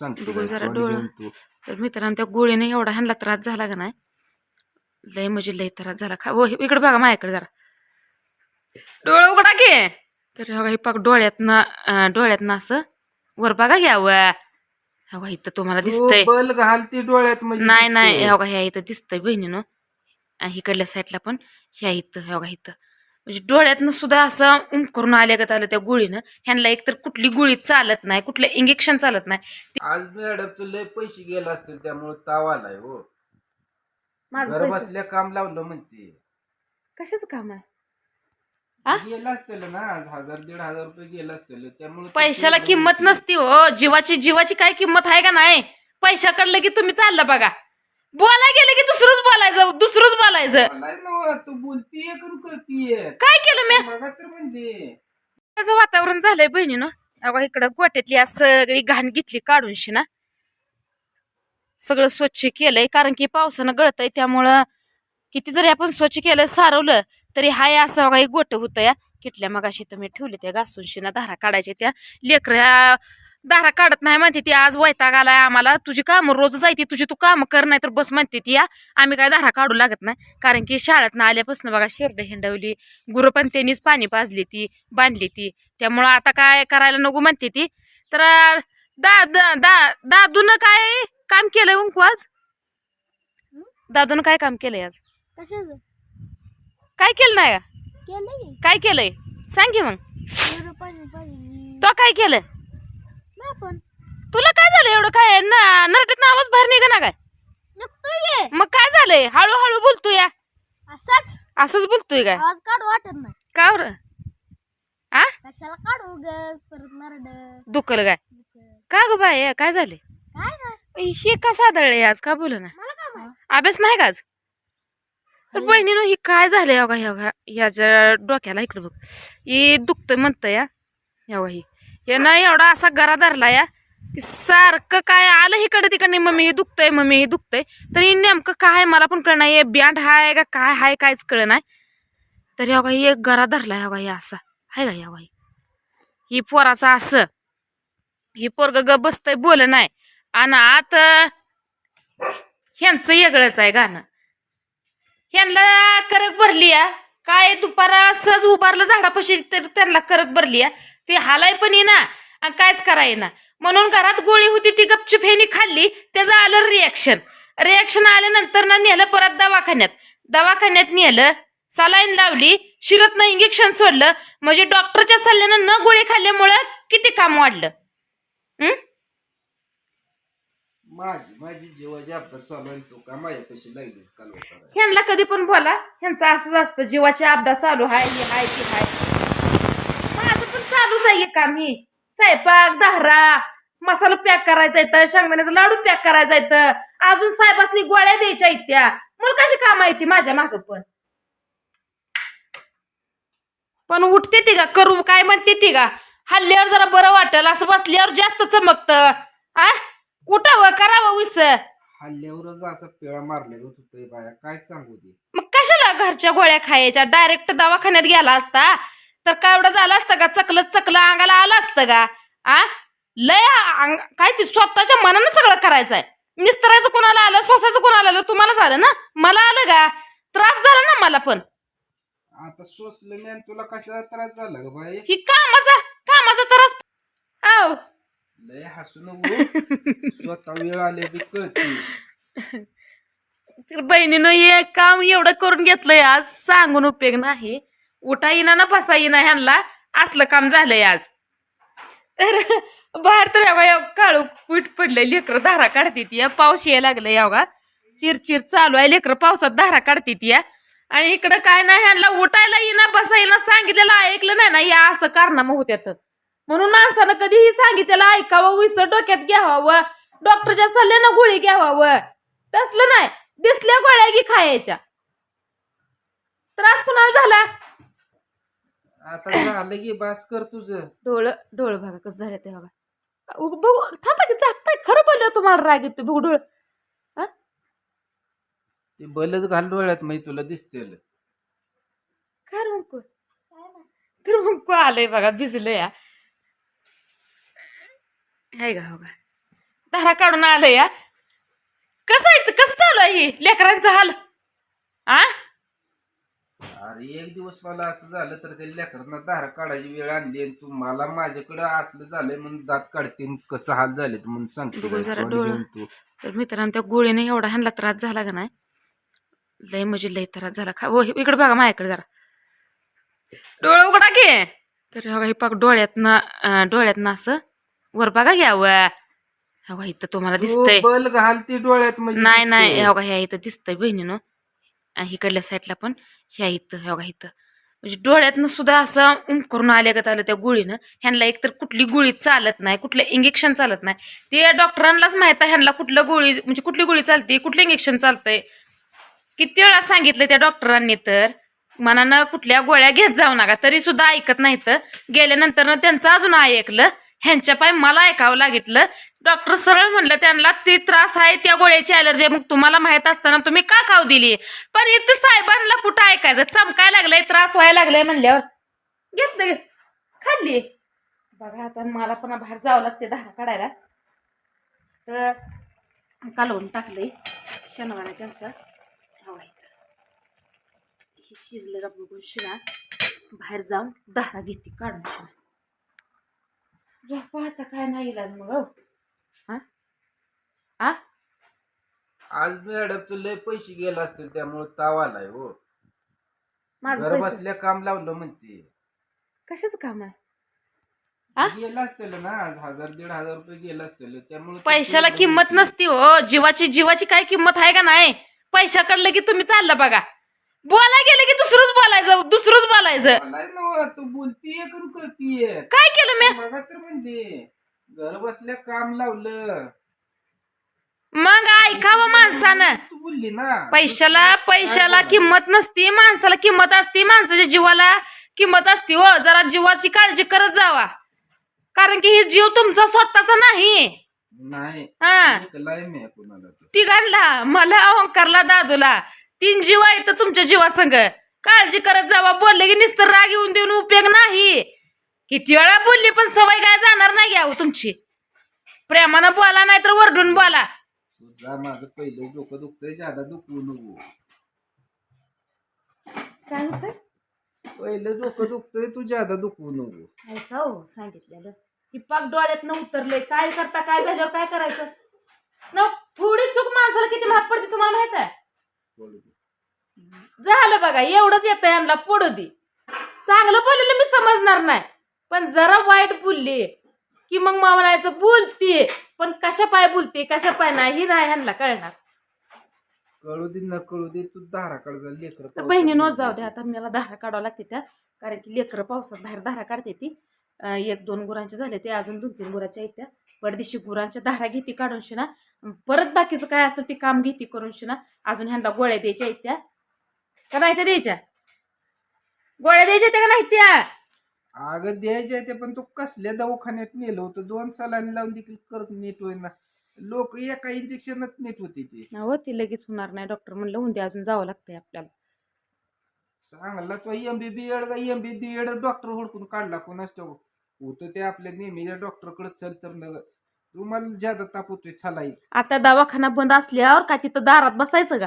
सांगतो जरा डोळं. तर मित्रांनो त्या गोळीने एवढा ह्यांना त्रास झाला का नाही? लय म्हणजे लय त्रास झाला. खा हो इकडे बघा माझ्याकडे जरा. डोळं उघडा की. तर हे पाक डोळ्यातनं डोळ्यातनं असं वर बघा घ्यावं बघा इथं तुम्हाला तू दिसतंय. बल घालती डोळ्यात म्हणजे नाही नाही. हे बघा ह्या इथं दिसतंय बहिणीनं. इकडल्या साईडला पण ह्या इथं हे बघा इथं. म्हणजे डोळ्यातनं सुद्धा असं उम करून आल्यागत आलं त्या गोळीनं. ह्यांना एकतर कुठली गोळी चालत नाही कुठलं इंजेक्शन चालत नाही. आज मॅडम लय पैसे गेले असतील त्यामुळे ताव आलाय हो. माझं घर पैसे- बसल्या काम लावलं म्हणते. कशाचं काम आहे? आ? गेलं असतील ना आज हजार दीड हजार रुपये गेलं असतील त्यामुळे ते पैशाला तेवढं किंमत म्हणते. नसती हो. जीवाची जीवाची काय किंमत आहे का नाही? पैसा कडलं की तुम्ही चाललं बघा. बोलाय गेलं की दुसरंच बोलायचं. दुसरंच बोलायचं. मला नव्ह, तू बोलतीये करून करतीये? काय केलं मी तर म्हणते त्याचं वातावरण झालंय बहिणीनं अगं इकडं गोट्यातली आज सगळी घाण घेतली काढून शिना सगळं स्वच्छ केलंय कारण की पावसानं गळतंय त्यामुळं किती जरी आपण स्वच्छ केलं सारवलं तरी हाय असं बघा एक गोट होतं या. किटल्या मगाशी तर मी ठेवले त्या घासून शिना धारा काढायच्या त्या. लेकऱ्या धारा काढत नाही म्हणते ती आज वैताग आलाय आम्हाला. तुझी कामं रोज जायती तुझी तू कामं कर नाही तर बस म्हणते ती या आम्ही काय धारा काढू लागत नाही. कारण की शाळेत ना आल्यापासून बघा शेरडं हिंडवली गुरु पण त्यांनीच पाणी पाजली ती बांधली ती. त्यामुळं आता काय करायला नको म्हणते ती. तर दा दा दादून काय काम केलंय उंकू आज? दादून काय काम केलंय आज? काय केलं नाही काय केलंय? सांग की मग. तो काय केलं? तुला काय झालं एवढं काय? ना नरड्यात आवाज बाहेर निघा ना काय मग काय झालंय? हळूहळू बोलतोय या. असाच? असंच बोलतोय काय? आवाज काढू वाटत नाही. का बरं? आ? कशाला काढू ग परत नरड दुखल काय? का ग बाय काय झाले काय नाही. हे का सादळले आज? का बोल ना? अभ्यास नाही का आज? तर बहिणीनं ही काय झालंय? अवघा ह्या ह्याच्या डोक्याला इकडं बघ. ही दुखतंय म्हणतं या ह्या ही. हे ना एवढा असा गरा धरला या. सारखं काय आलं इकडे तिकडे मम्मी हे दुखतंय मम्मी हे दुखतंय. तरी नेमकं काय मला पण कळणार हे बँड हाय का काय हाय कायच कळ नाही. तर अवघा एक गरा धरला अवघा हे असा. हाय का या ही ही पोराचा असं. ही पोरग ग बसतंय बोल नाही. आणि आत ह्यांचं वेगळंच आहे गाणं. ह्यांना करक भरली या. काय दुपारा सहज उभारलं झाडापाशी तर त्यांना करक भरली या. ती हालाय पण येईना. आणि कायच कराय ना म्हणून घरात गोळी होती ती गपचूप ह्यानी खाल्ली. त्याचं आलं रिॲक्शन रिॲक्शन आल्यानंतर ना नेलं परत दवाखान्यात. दवाखान्यात नेलं सलाईन लावली शिरतनं इंजेक्शन सोडलं. म्हणजे डॉक्टरच्या सल्ल्यानं न गोळी खाल्ल्यामुळं किती काम वाढलं? हं? माझी माझी जीवाची अपघात चालू आहे तू का माझ्या पैसे लागलीस काल ह्यांना कधी पण बोला. ह्यांचं असंच असतं. जीवाची आपदा चालू हाय हे हाय ते हाय माझं पण चालूच आहे हे काम हे. स्वयंपाक धारा मसाला पॅक करायचा येतं शेंगदाण्याचा लाडू पॅक करायचा येतं अजून साहेबासनी गोळ्या द्यायच्या आहेत त्या. मला कशी काम आहे ती माझ्या माग पण. पण उठते ती का? करू काय म्हणते ती का? हल्ल्यावर जरा बरं वाटेल असं बसल्यावर जास्त चमकत. आ? उठावं करावं विस. हल्ल्यावरच असं पेळा मारले होतं बाया. काय सांगू दे? मग कशाला घरच्या गोळ्या खायच्या? डायरेक्ट दवाखान्यात गेला असता. तर काय एवढं झालं असतं का? चकलं चकलं अंगाला आलं असतं का? आ? लय काय ते स्वतःच्या मनानं सगळं करायचंय. निस्तरायचं कोणाला आलं? सोसायचं कोणाला आलं? तुम्हाला झालं ना? मला आलं का? त्रास झाला ना मला पण. आता सोसलं आणि तुला कशाचा त्रास झाला ग बाई? ही कामाचा कामाचा त्रास. आव. लय हसू नको. स्वतः वेळ आले कळते. बहिणीनं हे काम एवढं करून घेतलंय आज. सांगून उपयोग नाही. उठा येईना ना बसा येईना ह्यांना. असलं काम झालंय आज. तर बाहेर तर एवढा काळू पीठ पडलंय लेकरं धारा काढते ती पाऊस यायला लागलं एवढा चिरचिर चालू आहे लेकर पावसात धारा काढते ती आणि इकडं काय नाही ह्यांना उठायला येईना बसा सांगितलेलं ऐकलं नाही ना या असं कारनामं होत्यात म्हणून माणसानं कधीही सांगितलेलं ऐकावं विस डोक्यात घ्यावावं डॉक्टरच्या सल्ल्यानं गोळी घ्यावावं. तसलं नाही दिसल्या गोळ्या की खायच्या. त्रास कुणाला झाला? आता झालं की बास कर तुझं. डोळ डोळ बघा कसं झालं ते बघा. उ- बघू थांबा की जागताय. खरं बोललं तुम्हाला राग येतो बघू डोळ. ते बलच घाल डोळ्यात मग तुला दिसतेल काय रे मुंकू? तर मुंकू आलंय बघा भिजलं या हाय का हो का धारा काढून आलं या कसं आहे कसं चालू आहे ही? लेकरांचा हाल. आ? अरे एक दिवस मला असं झालं तर ते लेकरांना धार काढायची वेळ आणली आणि तू मला माझ्याकडं असलं झालंय म्हणून दात काढते आणि कसं हाल झाले म्हणून सांगतो बघू बाई, जरा तोंड डोळं. घेऊन तू तर मित्रांनो त्या गोळीने एवढा ह्यांना त्रास झाला का नाही? लय म्हणजे लय त्रास झाला. खा हो इकडे बघा माझ्याकडे जरा. डोळं उघडा की. तर हवा हे पाक डोळ्यातनं अं, डोळ्यातनं असं वर बघा घ्यावं हवा इथं तुम्हाला तू दिसतंय. बल घालते डोळ्यात म्हणजे नाही नाही दिसतंय. हवा ह्या इथं दिसतंय बहिणीनं. आणि इकडल्या साईडला पण. ह्या इथं हवा इथं. म्हणजे डोळ्यातनं सुद्धा असं उम करून आल्यागत आलं त्या गोळीनं. ह्यांना एकतर कुठली गोळी चालत नाही कुठलं इंजेक्शन चालत नाही. ते डॉक्टरांनाच माहीत आहे ह्यांना कुठलं गोळी म्हणजे कुठली गोळी चालते कुठलं इंजेक्शन चालतंय. किती वेळा सांगितलं त्या डॉक्टरांनी तर मनानं कुठल्या गोळ्या घेत जाऊ नका तरी सुद्धा ऐकत नाहीत. गेल्यानंतर त्यांचं अजून ऐकलं ह्यांच्या पाय मला ऐकावं लागितलं. डॉक्टर सरळ म्हणलं त्यांना ती त्रास आहे त्या गोळ्याची अलर्जी आहे. मग तुम्हाला माहीत असताना तुम्ही का खाऊ दिली? पण इथं साहेबांना कुठं ऐकायचं? चमकाय लागलंय त्रास व्हायला लागलाय म्हणल्यावर. घेतलं घे. खाल्ली. बघा आता मला पण बाहेर जावं लागते धारा काढायला. तर कालवून टाकलंय. शनिवार त्यांचं. हवा हे शिजलं बघून शिना बाहेर जाऊन धारा घेते काढून शिना झोपा आता काय नाही इलाज मग हो. हा? आ? आज मॅडमचं लय पैसे गेले असतील त्यामुळे ताव आलाय हो. माझं घर पैसे? बसल्या काम लावलं म्हणते. कशाचं काम आहे? आ? गेलं असतील ना आज हजार दीड हजार रुपये गेलं असतील त्यामुळे ते पैशाला किंमत म्हणते. नसती हो. जीवाची जीवाची काय किंमत आहे का नाही? पैसा कडलं की तुम्ही चाललं बघा. बोला गेलं की दुसरंच बोलायचं दुसरंच बोलायचं. नव्ह, तू बोलतीये करतीये. काय केलं मी बघा तर म्हणते घर बसल्या काम लावलं. मग ऐकावं माणसानं. तू बोलली ना. पैशाला पैशाला किंमत नसती माणसाला किंमत असती माणसाच्या जीवाला किंमत असती हो. जरा जीवाची काळजी करत जावा. कारण की ही जीव तुमचा स्वतःचा नाही. नाही. हा. ऐकलाय मी कुणाला तर. तिघांना मला अहंकारला दादूला. तीन जीव आहेत तर तुमच्या जीवासंग. काळजी करत जावा. बोलले की नुसतं राग येऊन देऊन उपयोग नाही. किती वेळा बोलली पण सवय काय जाणार नाही घ्यावं तुमची. प्रेमानं बोला नाही तर वरडून बोला. तुझा माझं पहिलं डोकं दुखतंय ज्यादा दुखवू नको. काय होतं पहिलं डोकं दुखतंय तू ज्यादा दुखवू नको. ऐका हो? सांगितलेलं. की पाक डोळ्यात न उतरले काय करता काय झाल्यावर काय करायचं? न थोडी चूक माणसाला किती महाग पडते तुम्हाला माहीत आहे? बोलू दे. झालं बघा एवढंच येतं यांना पडू दे. चांगलं बोललेलं मी समजणार नाही. पण जरा वाईट बोलली की मग म्हणायचं बोलते पण कशा पाय बोलते कशा पाय नाही हे नाही ह्यांना कळणार. कळू दे न कळू दे तू दाराकडे जा लेकर तर बहिणीनोच जाऊ दे आता मला धारा काढावं लागते त्या. कारण की लेकरं पावसात बाहेर धारा काढते ती. अं, एक दोन गुरांचे झाले ते अजून दोन तीन गुराच्या आहेत त्या. पडदिशी गुरांच्या धारा घेते काढून शिना. परत बाकीचं काय असेल ते काम घेते करून शिना. अजून ह्यांना गोळ्या द्यायच्या आहेत त्या. का नाही त्या द्यायच्या? गोळ्या द्यायच्या त्या का नाही त्या? अगं द्यायचे आहे ते पण तू कसल्या दवाखान्यात नेलं होतं? दोन सालांनी लावून देखील कर नीट होईना. लोक एका इंजेक्शनात नीट होती ती. हो ती लगेच होणार नाही. डॉक्टर म्हणलं उद्या अजून जावं लागतंय आपल्याला. चांगला तो एम बी बी एड का एम बी एड डॉक्टर हुडकून काढला कोणाच ठाऊक होतं ते आपल्या नेहमीच्या डॉक्टरकडे चल तर न तुम्हाला ज्यादा ताप होतोय छलाई आता दवाखाना बंद असल्यावर काय तिथं दारात बसायचं का?